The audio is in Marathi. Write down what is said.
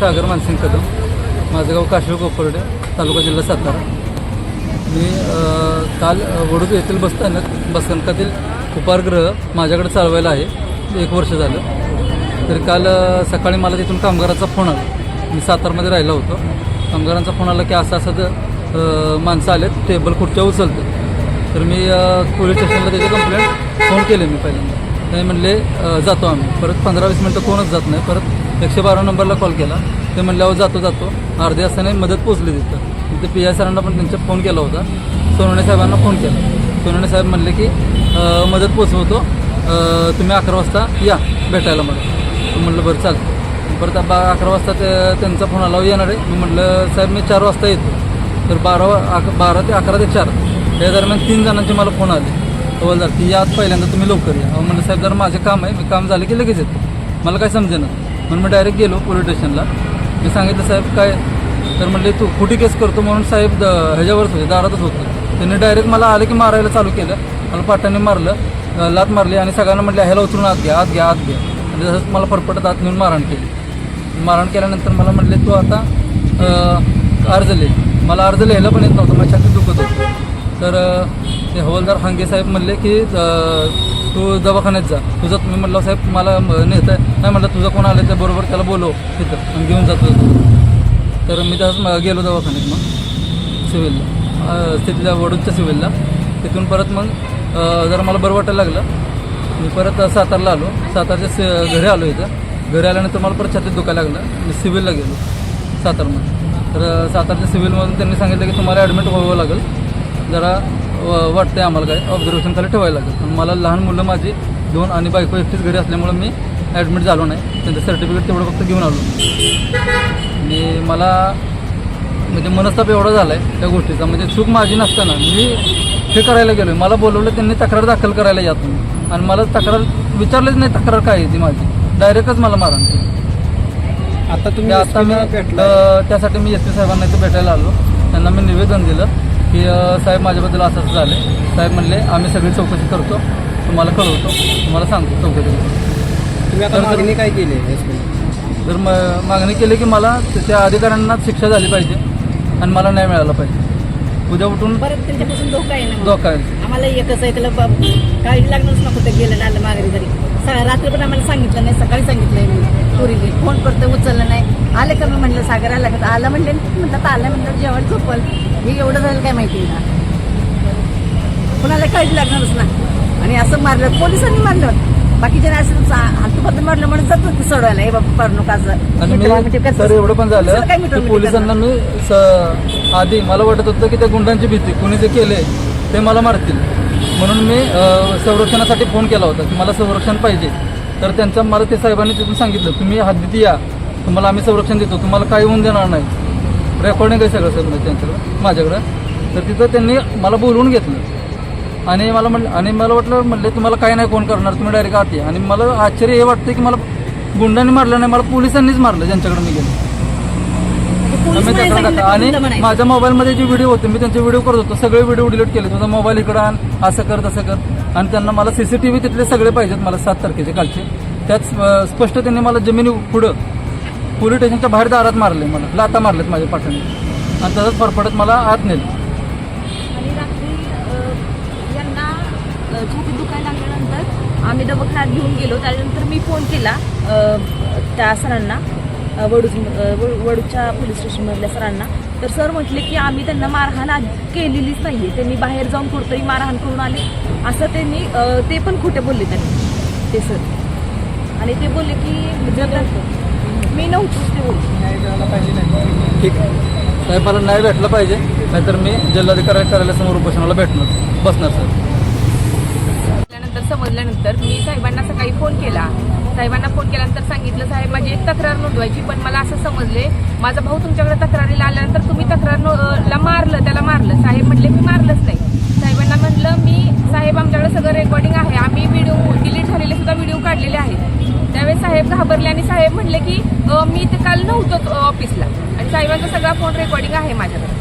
सागर मानसिंग कदम माझं गाव काशिव कोपर्डे तालुका जिल्हा सातारा. मी काल वडूद येथील बसस्थानक बसस्थानकातील उपारगृह माझ्याकडे चालवायला आहे. एक वर्ष झालं. तर काल सकाळी मला तिथून कामगाराचा फोन आला. मी सातारमध्ये राहिलो होतो. कामगारांचा फोन आला की असं असं तर, माणसं आलेत. टेबल खुर्च्या उचलतात तर मी पोलीस स्टेशनला त्याची कंप्लेंट फोन केले मी पहिल्यांदा. नाही म्हणले जातो आम्ही. परत पंधरा वीस मिनटं कोणच जात नाही. परत एकशे बारा नंबरला कॉल केला. ते म्हणल्यावर जातो जातो. अर्धे असताना मदत पोचली तिथं. तिथे पी आय सरांना पण त्यांचा फोन केला होता. सोनवणे साहेबांना फोन केला. सोनवणे साहेब म्हणले की मदत पोचवतो तुम्ही अकरा वाजता या भेटायला मला. म्हटलं बरं चालतं परत बा अकरा वाजता ते त्यांचा फोन आला येणार आहे. मी म्हटलं साहेब मी चार वाजता येतो. तर बारा वा- अक- बारा ते अकरा ते चार. या दरम्यान तीन जणांचे मला फोन आले. हवालदार की या पहिल्यांदा तुम्ही लवकर या. म्हणलं साहेब जर माझे काम आहे. मी काम झालं की लगेच येतो. मला काय समजेना. म्हणून मी डायरेक्ट गेलो पोलीस स्टेशनला मी सांगितलं साहेब काय? तर म्हणले तू कुठे केस करतो म्हणून साहेब द- ह्याच्यावरच होते दारातच होते. त्यांनी डायरेक्ट मला आले की मारायला चालू केलं. मला पाटाने मारलं लात मारली आणि सगळ्यांना म्हटलं ह्याला उचलून आत घ्या आत घ्या आत घ्या. आणि तसंच मला फरफटत आत नेऊन मारहाण केली. मारहाण केल्यानंतर मला म्हटले तू आता अर्ज लिही मला अर्ज लिहायला पण येत नव्हतं माझ्या छातीत दुखत होतं. तर ते हवालदार हांगे साहेब म्हणले की तू दवाखान्यात जा. तुझं मी म्हटलं साहेब मला नेत आहे नाही म्हटलं तुझं कोण आलं त्याबरोबर त्याला बोलव तिथं आणि घेऊन जातो तर मी तसंच गेलो दवाखान्यात मग सिव्हिलला. तिथल्या वडूदच्या सिव्हिलला. तिथून परत मग जरा मला बरं वाटायला लागलं. मी परत सातारला आलो. सातारच्या सि घरी आलो इथं. घरी आल्यानंतर मला परत छातीत दुखायला लागलं. मी सिव्हिलला गेलो सातारमध्ये. तर सातारच्या सिव्हिलमधून त्यांनी सांगितलं की तुम्हाला ॲडमिट व्हावं लागेल. जरा वाटतंय आम्हाला काय ऑब्झर्वेशन खाली ठेवायला लागेल. पण मला लहान मुलं माझी दोन आणि बायको एकटीच घरी असल्यामुळं मी ॲडमिट झालो नाही. त्यांचं सर्टिफिकेट तेवढं फक्त घेऊन आलो. आणि मला म्हणजे मनस्ताप एवढा झाला आहे त्या गोष्टीचा. म्हणजे चूक माझी नसताना मी हे करायला गेलो मला बोलवलं त्यांनी तक्रार दाखल करायला या तुम्ही. आणि मला तक्रार विचारलीच नाही तक्रार काय आहे ती माझी. डायरेक्टच मला मारण आता तुम्ही आता मी भेटला त्यासाठी मी एस पी साहेबांना इथे भेटायला आलो. त्यांना मी निवेदन दिलं. की साहेब माझ्याबद्दल असं असं झालं साहेब म्हणले आम्ही सगळी चौकशी करतो तुम्हाला कळवतो तुम्हाला सांगतो चौकशी. तुम्ही आता तर- मागणी काय केली? तर म मागणी केली की मला त्या- अधिकाऱ्यांना शिक्षा झाली पाहिजे आणि मला न्याय मिळाला पाहिजे. उद्या उठून परत त्यांच्यापासून धोका आहे ना धोका आहे. आम्हाला एकच आहे त्याला बाब- काळजी लागणारच ना कुठे गेलं आलं घरी स- रात्री पण आम्हाला सांगितलं नाही सकाळी सांगितलंय मी पुरीने फोन करतो उचललं नाही. आले का मी म्हणलं सागर आला का? आलं म्हणले म्हणतात आलं म्हणलं जेवण झोपल. हे एवढं झालं काय माहिती ना कुणाला काळजी लागणारच ना आणि असं मारलं पोलिसांनी मारलं. बाकीच्या असं हातूपातून मारलं म्हणून जातो की सोडवायला. हे बाबा आणि मित्र- म्हणजे एवढं पण झालं की पोलिसांना मी आधी मला वाटत होतं की त्या गुंडांची भीती कुणी जे केले ते मला मारतील. म्हणून मी संरक्षणासाठी फोन केला होता की मला संरक्षण पाहिजे. तर त्यांचं मला ते साहेबांनी तिथून सांगितलं तुम्ही हद्दीत या. तुम्हाला आम्ही संरक्षण देतो. तुम्हाला काही होऊन देणार नाही. रेकॉर्डिंग आहे सगळं सर म्हणजे त्यांच्याकडं माझ्याकडं. तर तिथं त्यांनी मला बोलवून घेतलं. आणि मला म्हटलं आणि मला वाटलं म्हटलं तुम्हाला काय नाही फोन करणार? तुम्ही डायरेक्ट आत या. आणि मला आश्चर्य हे वाटतं की मला गुंडांनी मारलं नाही मला पोलिसांनीच मारलं ज्यांच्याकडे मी गेलो. पोलीस सांगितलं आणि म्हणायचं. माझ्या मोबाईलमध्ये जे व्हिडिओ होते मी त्यांचे व्हिडिओ करत होतो. सगळे व्हिडिओ डिलीट केले. तुझा मोबाईल इकडं आण असं कर तसं कर. आणि त्यांना मला सीसीटीव्ही तिथले सगळे पाहिजेत मला सात तारखेचे कालचे. त्यात अं, स्पष्ट त्यांनी मला जमिनी पुढं पोलीस स्टेशनच्या बाहेर दारात मारले मला लाता मारलेत माझ्या पाठीने आणि तसंच फरफडत मला आत नेलं. आणि रात्री अ, यांना अ, छातीत दुखायला लागल्यानंतर आम्ही दवाखान्यात घेऊन गेलो. त्यानंतर मी फोन केला अ, त्या सरांना. वडूज वडूच्या पोलीस स्टेशनमधल्या सरांना. तर सर म्हटले की आम्ही त्यांना मारहाण आज केलेलीच नाही आहे त्यांनी बाहेर जाऊन कुठंतरी मारहाण करून आले. असं त्यांनी ते पण खोटे बोलले त्यांनी. ते सर. आणि ते बोलले की जर मी नव्हतोच ते बोलले. नाही. ठीक आहे. साहेबाला न्याय भेटला पाहिजे. नाहीतर मी जिल्हाधिकारी कार्यालयासमोर उपोषणाला भेटणार बसणार सर. त्यानंतर समजल्यानंतर मी साहेबांना साहेबांना फोन केल्यानंतर सांगितलं साहेब माझी एक तक्रार नोंदवायची पण मला असं समजले माझा भाऊ तुमच्याकडे तक्रारीला आल्यानंतर तुम्ही तक्रार ला मारलं त्याला मारलं. साहेब म्हटले मी मारलंच नाही. साहेबांना म्हटलं मी साहेब आमच्याकडे सगळं रेकॉर्डिंग आहे. आम्ही व्हिडिओ डिलीट झालेले सुद्धा व्हिडिओ काढलेले आहेत. त्यावेळेस साहेब घाबरले आणि साहेब म्हटले की मी ते काल नव्हतो ऑफिसला आणि साहेबांचा सगळा फोन रेकॉर्डिंग आहे माझ्याकडे.